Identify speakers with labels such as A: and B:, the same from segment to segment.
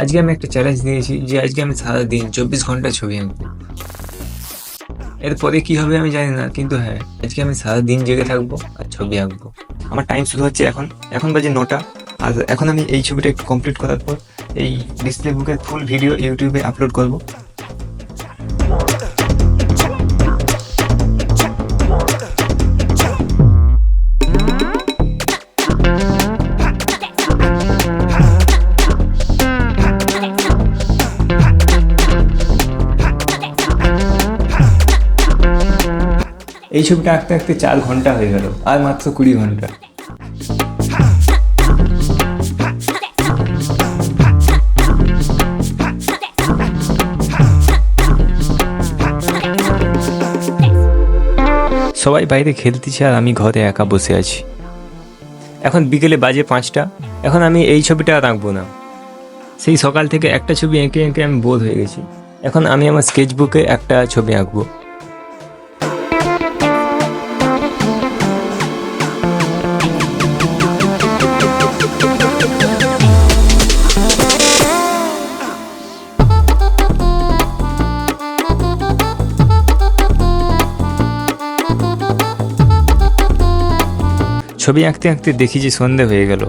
A: আজকে আমি একটা চ্যালেঞ্জ নিয়েছি যে আজকে আমি সারাদিন চব্বিশ ঘণ্টা ছবি আঁকবো। এরপরে কি হবে আমি জানি না, কিন্তু হ্যাঁ আজকে আমি সারাদিন জেগে থাকব আর ছবি আঁকবো। আমার টাইম শুরু হচ্ছে এখন। এখন বাজে নটা। আর এখন আমি এই ছবিটা একটু কমপ্লিট করার পর এই ডিসপ্লে বুকের ফুল ভিডিও ইউটিউবে আপলোড করব। এই ছবিটা আঁকতে আঁকতে চার ঘণ্টা হয়ে গেল, আর মাত্র কুড়ি ঘণ্টা। সবাই বাইরে খেলতেছে আর আমি ঘরে একা বসে আছি। এখন বিকেলে বাজে পাঁচটা, এখন আমি এই ছবিটা আর আঁকবো না। সেই সকাল থেকে একটা ছবি এঁকে এঁকে আমি বোধ হয়ে গেছি। এখন আমি আমার স্কেচ বুকে একটা ছবি আঁকবো। ছবি আঁকতে আঁকতে দেখি যে সন্ধে হয়ে গেল।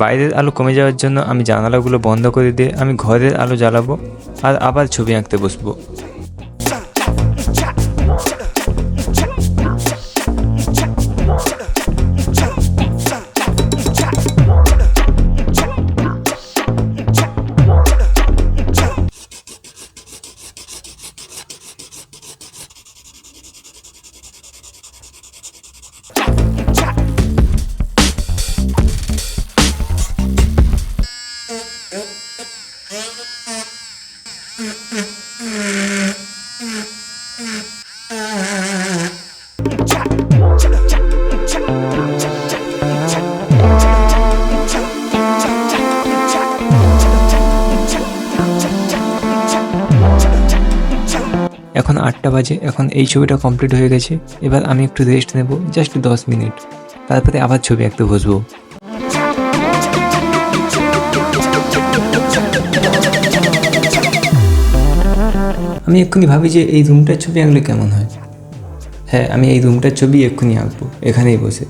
A: বাইরের আলো কমে যাওয়ার জন্য আমি জানালাগুলো বন্ধ করে দিয়ে আমি ঘরের আলো জ্বালাবো আর আবার ছবি আঁকতে বসবো। এখন আটটা বাজে, এখন এই ছবিটা কমপ্লিট হয়ে গেছে। এবার আমি একটু রেস্ট নেব জাস্ট দশ মিনিট। তারপরে আবার ছবি আঁকতে বসবো। আমি এক্ষুনি ভাবি যে এই রুমটার ছবি আঁকলে কেমন হয়। হ্যাঁ আমি এই রুমটার ছবি এক্ষুনি আঁকবো, এখানেই বসে।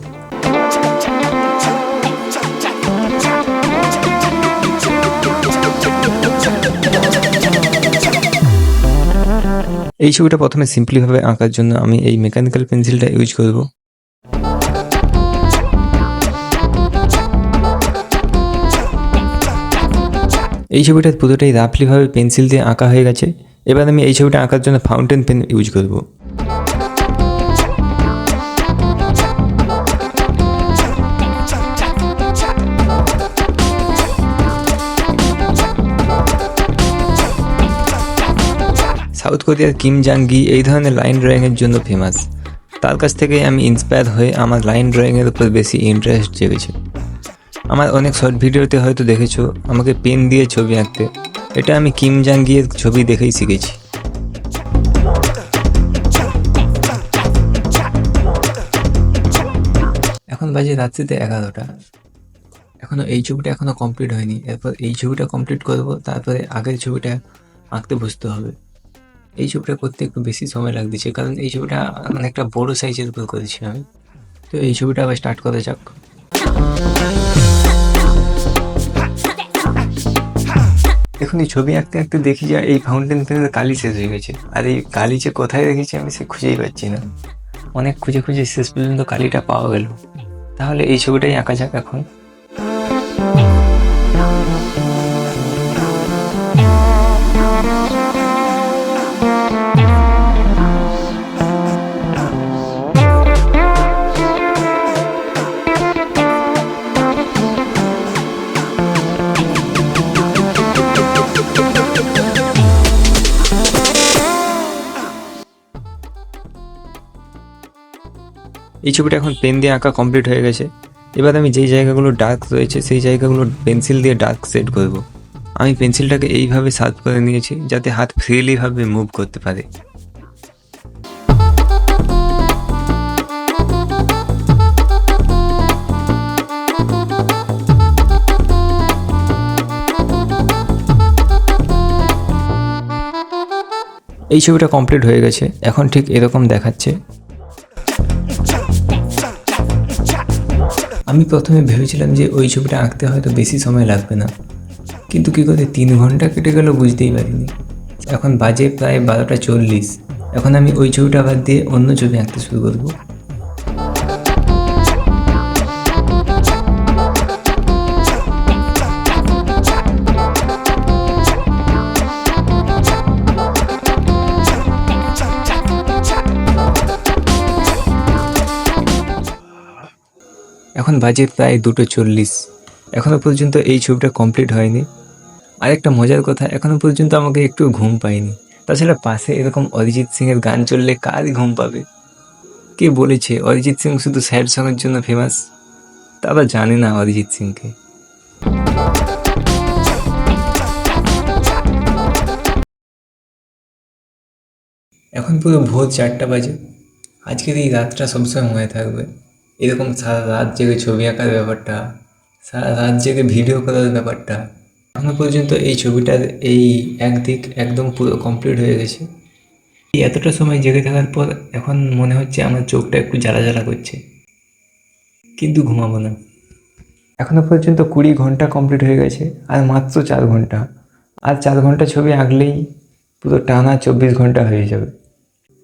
A: এই ছবিটা প্রথমে সিম্পলিভাবে আঁকার জন্য আমি এই মেকানিক্যাল পেন্সিলটা ইউজ করব। এই ছবিটা পুরোটাই রাফলিভাবে পেন্সিল দিয়ে আঁকা হয়ে গেছে। এবার আমি এই ছবিটা আঁকার জন্য ফাউন্টেন পেন ইউজ করব। সাউথ কোরিয়ার কিম জাঙ্গি এই ধরনের লাইন ড্রয়িংয়ের জন্য ফেমাস তার কাছ থেকে আমি ইন্সপায়ার হয়ে আমার লাইন ড্রয়িংয়ের উপর বেশি ইন্টারেস্ট জেগেছে। আমার অনেক শর্ট ভিডিওতে হয়তো দেখেছ, আমাকে পেন দিয়ে ছবি আঁকতে। এটা আমি কিম জাঙ্গিয়ের ছবি দেখেই শিখেছি। এখন বাজে রাত্রিতে এগারোটা। এখনও এই ছবিটা এখনও কমপ্লিট হয়নি। এরপর এই ছবিটা কমপ্লিট করব, তারপরে আগের ছবিটা আঁকতে বসতে হবে। এই ছবিটা করতে একটু বেশি সময় লাগতেছে, কারণ এই ছবিটা অনেকটা বড় সাইজের উপর করেছি আমি। তো এই ছবিটা আবার স্টার্ট করা যাক। এখন এই ছবি আঁকতে আঁকতে দেখি যে এই ফাউন্টেন পেনের কালি শেষ হয়ে গেছে। আর এই কালি যে কোথায় রেখেছি আমি সে খুঁজেই পাচ্ছি না। অনেক খুঁজে খুঁজে শেষ পর্যন্ত কালিটা পাওয়া গেল। তাহলে এই ছবিটাই আঁকা যাক এখন। ছবিটা এখন পেন দিয়ে আঁকা কমপ্লিট হয়ে গেছে। এবার আমি যেই জায়গাগুলো ডার্ক রয়েছে, সেই জায়গাগুলো পেন্সিল দিয়ে ডার্ক সেট করব। আমি পেন্সিলটাকে এইভাবে সার্ভ করে নিয়েছি যাতে হাত ফ্রিলিভাবে মুভ করতে পারে। এই ছবিটা কমপ্লিট হয়ে গেছে। এখন ঠিক এরকম দেখাচ্ছে। আমি প্রথমে ভেবেছিলাম যে ওই ছবিটা আঁকতে হয়তো বেশি সময় লাগবে না। কিন্তু কী করতে তিন ঘণ্টা কেটে গেল বুঝতেই পারিনি। এখন বাজে প্রায় বারোটা চল্লিশ। এখন আমি ওই ছবিটা বাদ দিয়ে অন্য ছবি আঁকতে শুরু করব। এখন বাজে প্রায় দুটো চল্লিশ। এখনও পর্যন্ত এই ছবিটা কমপ্লিট হয়নি। আর একটা মজার কথা এখনও পর্যন্ত আমাকে একটু ঘুম পাইনি তাছাড়া পাশে এরকম অরিজিৎ সিংয়ের গান চললে কারই ঘুম পাবে? কে বলেছে অরিজিৎ সিং শুধু স্যাড সঙের জন্য ফেমাস তারা জানে না অরিজিৎ সিংকে। এখন পুরো ভোর চারটা বাজে। আজকের এই রাতটা সবসময় মনে থাকবে। এরকম সারা রাত জেগে ছবি আঁকার ব্যাপারটা, সারা রাত জেগে ভিডিও করার ব্যাপারটা, এখনও পর্যন্ত এই ছবিটার এই একদিক একদম পুরো কমপ্লিট হয়ে গেছে। এই এতটা সময় জেগে থাকার পর এখন মনে হচ্ছে আমার চোখটা একটু জ্বালা জ্বালা করছে। কিন্তু ঘুমাবো না। এখনও পর্যন্ত কুড়ি ঘণ্টা কমপ্লিট হয়ে গেছে, আর মাত্র চার ঘণ্টা। আর চার ঘণ্টা ছবি আঁকলেই পুরো টানা চব্বিশ ঘণ্টা হয়ে যাবে।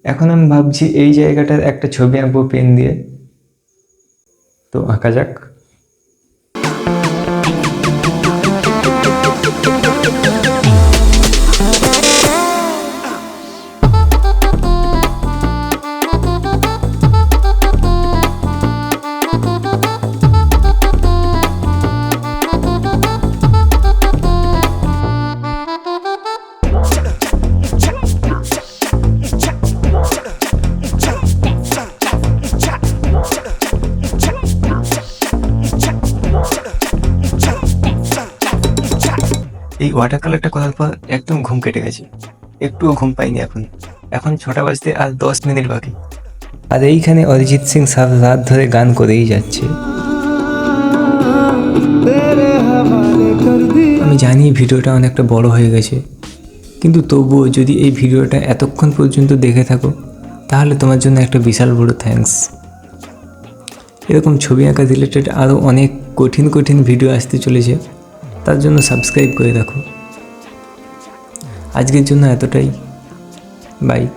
A: এখন আমি ভাবছি এই জায়গাটার একটা ছবি আঁকবো পেন দিয়ে। তো আঁকা যাক এই ওয়াটার কালারটা করার পর একদম ঘুম কেটে গেছে। একটুও ঘুম পাইনি এখন। এখন ছটা বাজতে আর দশ মিনিট বাকি। আর এইখানে অরিজিৎ সিং সারা রাত ধরে গান করেই যাচ্ছে। আমি জানি ভিডিওটা অনেকটা বড় হয়ে গেছে। কিন্তু তবুও যদি এই ভিডিওটা এতক্ষণ পর্যন্ত দেখে থাকো, তাহলে তোমার জন্য একটা বিশাল বড় থ্যাঙ্কস এরকম ছবি আঁকা রিলেটেড আরও অনেক কঠিন কঠিন ভিডিও আসতে চলেছে। তার জন্য সাবস্ক্রাইব করে রাখো। আজকের জন্য এতটাই। বাই